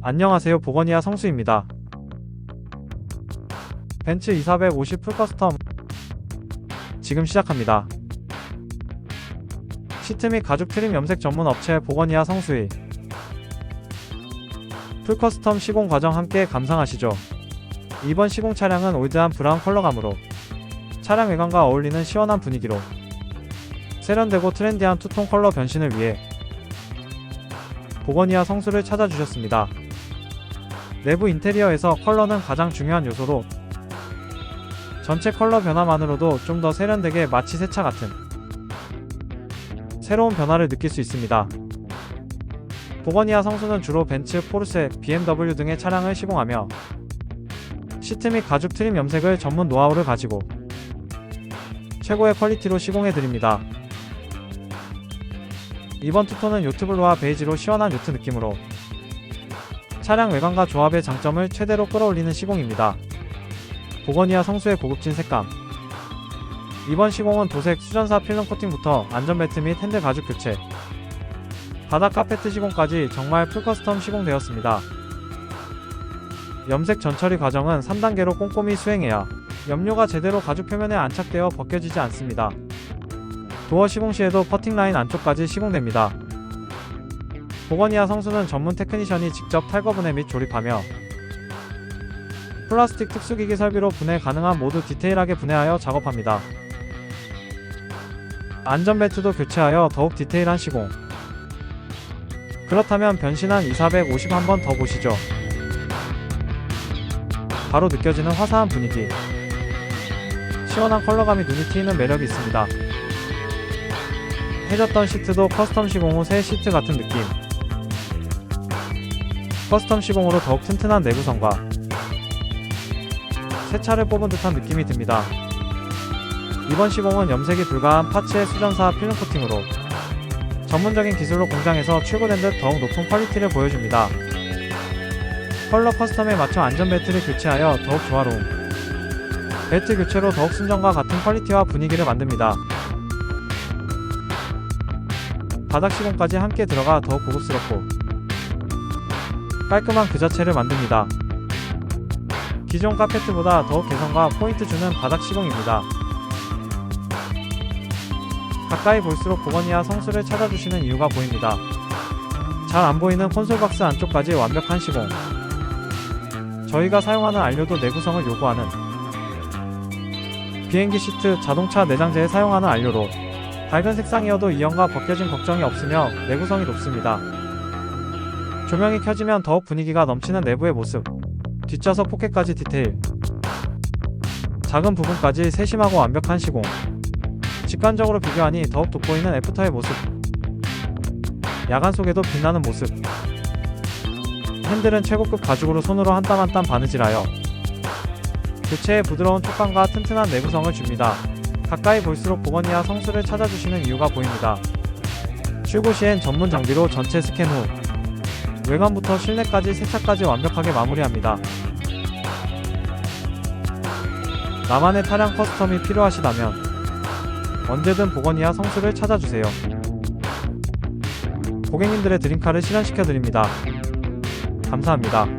안녕하세요 보거니아 성수입니다. 벤츠 2450 풀커스텀 지금 시작합니다. 시트 및 가죽 트림 염색 전문 업체 보거니아 성수의 풀커스텀 시공 과정 함께 감상하시죠. 이번 시공 차량은 올드한 브라운 컬러감으로 차량 외관과 어울리는 시원한 분위기로 세련되고 트렌디한 투톤 컬러 변신을 위해 보거니아 성수를 찾아주셨습니다. 내부 인테리어에서 컬러는 가장 중요한 요소로 전체 컬러 변화만으로도 좀 더 세련되게 마치 새차 같은 새로운 변화를 느낄 수 있습니다. 보거니아 성수는 주로 벤츠, 포르쉐, BMW 등의 차량을 시공하며 시트 및 가죽 트림 염색을 전문 노하우를 가지고 최고의 퀄리티로 시공해 드립니다. 이번 투토는 요트 블루와 베이지로 시원한 요트 느낌으로 차량 외관과 조합의 장점을 최대로 끌어올리는 시공입니다. 보거니아 성수의 고급진 색감 이번 시공은 도색 수전사 필름 코팅부터 안전벨트 및 핸들 가죽 교체 바닥 카페트 시공까지 정말 풀커스텀 시공되었습니다. 염색 전처리 과정은 3단계로 꼼꼼히 수행해야 염료가 제대로 가죽 표면에 안착되어 벗겨지지 않습니다. 도어 시공 시에도 퍼팅 라인 안쪽까지 시공됩니다. 보거니아 성수는 전문 테크니션이 직접 탈거 분해 및 조립하며 플라스틱 특수기기 설비로 분해 가능한 모두 디테일하게 분해하여 작업합니다. 안전벨트도 교체하여 더욱 디테일한 시공. 그렇다면 변신한 2450 한 번 더 보시죠. 바로 느껴지는 화사한 분위기. 시원한 컬러감이 눈이 튀는 매력이 있습니다. 해졌던 시트도 커스텀 시공 후 새 시트 같은 느낌. 커스텀 시공으로 더욱 튼튼한 내구성과 새 차를 뽑은 듯한 느낌이 듭니다. 이번 시공은 염색이 불가한 파츠의 수전사 필름 코팅으로 전문적인 기술로 공장에서 출고된 듯 더욱 높은 퀄리티를 보여줍니다. 컬러 커스텀에 맞춰 안전벨트를 교체하여 더욱 조화로움. 벨트 교체로 더욱 순정과 같은 퀄리티와 분위기를 만듭니다. 바닥 시공까지 함께 들어가 더욱 고급스럽고 깔끔한 그 자체를 만듭니다. 기존 카페트보다 더욱 개성과 포인트 주는 바닥 시공입니다. 가까이 볼수록 보거니아 성수를 찾아주시는 이유가 보입니다. 잘 안 보이는 콘솔 박스 안쪽까지 완벽한 시공. 저희가 사용하는 안료도 내구성을 요구하는 비행기 시트, 자동차 내장재에 사용하는 안료로 밝은 색상이어도 이형과 벗겨진 걱정이 없으며 내구성이 높습니다. 조명이 켜지면 더욱 분위기가 넘치는 내부의 모습. 뒷좌석 포켓까지 디테일. 작은 부분까지 세심하고 완벽한 시공. 직관적으로 비교하니 더욱 돋보이는 애프터의 모습. 야간 속에도 빛나는 모습. 핸들은 최고급 가죽으로 손으로 한 땀 한 땀 바느질하여 교체의 부드러운 촉감과 튼튼한 내구성을 줍니다. 가까이 볼수록 보거니아 성수를 찾아주시는 이유가 보입니다. 출고 시엔 전문 장비로 전체 스캔 후 외관부터 실내까지 세차까지 완벽하게 마무리합니다. 나만의 차량 커스텀이 필요하시다면 언제든 보거니아 성수를 찾아주세요. 고객님들의 드림카를 실현시켜 드립니다. 감사합니다.